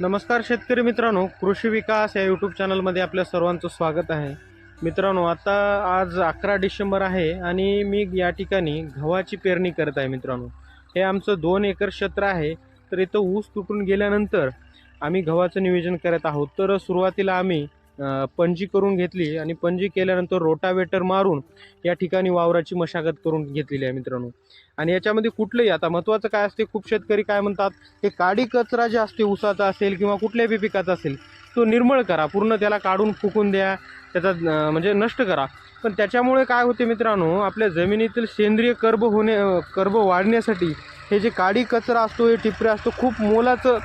नमस्कार शेतकरी मित्रांनो कृषी विकास या यूट्यूब चॅनलमध्ये आपल्या सर्वांचं स्वागत आहे. मित्रांनो आता आज अकरा डिसेंबर आहे आणि मी या ठिकाणी गव्हाची पेरणी करत आहे मित्रांनो. हे आमचं दोन एकर क्षेत्र आहे तर इथं ऊस तुटून गेल्यानंतर आम्ही गव्हाचं नियोजन करत आहोत. तर सुरुवातीला आम्ही पणजी करून घेतली आणि पणजी केल्यानंतर रोटावेटर मारून या ठिकाणी वावराची मशागत करून घेतलेली आहे मित्रांनो. आणि याच्यामध्ये कुठलंही आता महत्त्वाचं काय असते खूप शेतकरी काय म्हणतात हे काडी कचरा जे असते ऊसाचा असेल किंवा कुठल्याही पिकाचा असेल तो निर्मळ करा पूर्ण त्याला काढून फुकून द्या त्याचा म्हणजे नष्ट करा. पण त्याच्यामुळे काय होते मित्रांनो आपल्या जमिनीतील सेंद्रिय कर्ब होणे कर्ब वाढण्यासाठी हे जे काडी कचरा असतो हे टिपरे असतो खूप मोलाचं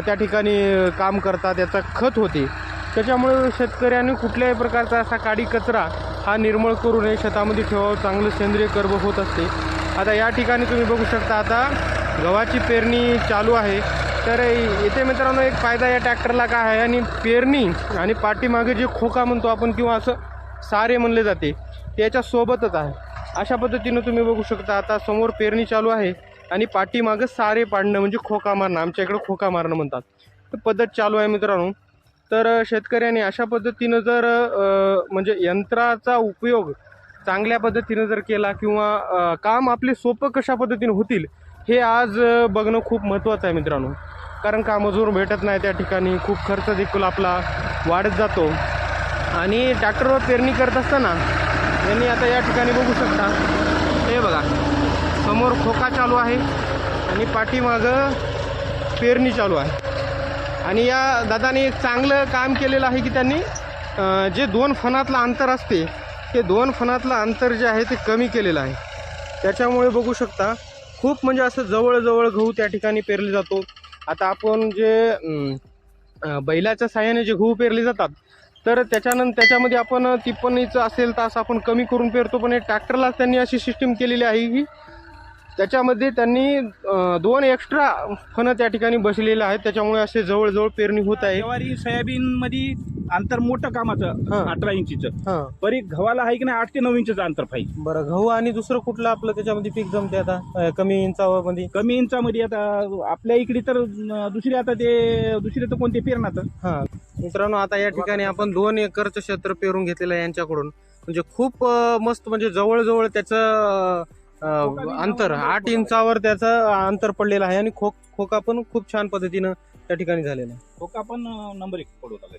त्या ठिकाणी काम करतात याचा खत होते. त्याच्यामुळे शेतकऱ्यांनी कुठल्याही प्रकारचा असा काडी कचरा हा निर्मळ करू नये शेतामध्ये ठेवावं चांगलं सेंद्रिय कर्ब होत असते. आता या ठिकाणी तुम्ही बघू शकता आता गव्हाची पेरणी चालू आहे. तर येथे मित्रांनो एक फायदा या ट्रॅक्टरला काय आहे आणि पेरणी आणि पाठीमागे जे खोका म्हणतो आपण किंवा असं सारे म्हणले जाते त्याच्यासोबतच आहे. अशा पद्धतीनं तुम्ही बघू शकता आता समोर पेरणी चालू आहे आणि पाठीमागं सारे पाडणं म्हणजे खोका मारणं आमच्या इकडं खोका मारणं म्हणतात. तर पद्धत चालू आहे मित्रांनो. तर शेतकऱ्यांनी अशा पद्धतीनं जर म्हणजे यंत्राचा उपयोग चांगल्या पद्धतीनं जर केला किंवा काम आपले सोपं कशा पद्धतीनं होतील हे आज बघणं खूप महत्त्वाचं आहे मित्रांनो. कारण का मजूर भेटत नाही त्या ठिकाणी खूप खर्च देखील आपला वाढत जातो. आणि ट्रॅक्टरवर पेरणी करत असताना यांनी आता या ठिकाणी बघू शकता हे बघा समोर खोका चालू आहे आणि पाठीमागं पेरणी चालू आहे. आणि या दादाने एक चांगलं काम केलेलं आहे की त्यांनी जे दोन फणातलं अंतर असते ते दोन फणातलं अंतर जे आहे ते कमी केलेलं आहे. त्याच्यामुळे बघू शकता खूप म्हणजे असं जवळजवळ गहू त्या ठिकाणी पेरले जातो. आता आपण जे बैलाच्या साह्याने जे गहू पेरले जातात तर त्याच्यानंतर त्याच्यामध्ये आपण तिप्पणीचं असेल तास आपण कमी करून पेरतो पण हे ट्रॅक्टरलाच त्यांनी अशी सिस्टीम केलेली आहे की त्याच्यामध्ये त्यांनी दोन एक्स्ट्रा फणं त्या ठिकाणी बसलेले आहेत. त्याच्यामुळे असे जवळजवळ पेरणी होत आहे. ज्वारी सोयाबीन मध्ये अंतर मोठं कामाचं. अठरा इंचीचं. परी गव्हाला आहे की नाही आठ ते नऊ इंचचं अंतर पाहिजे बरं गहू आणि दुसरं कुठलं आपलं त्याच्यामध्ये पीक जमते आता? कमी इंचामध्ये? कमी इंचामध्ये आता आपल्या इकडे तर दुसरी आता ते दुसरे तर कोणते पेरणार हां. मित्रांनो आता या ठिकाणी आपण दोन एकरचं क्षेत्र पेरून घेतलेलं आहे यांच्याकडून. म्हणजे खूप मस्त म्हणजे जवळजवळ त्याचं अंतर आठ इंचावर त्याचं अंतर पडलेलं आहे आणि खो खोका पण खूप छान पद्धतीनं त्या ठिकाणी झालेला आहे. खोका पण नंबर एक पडवत आला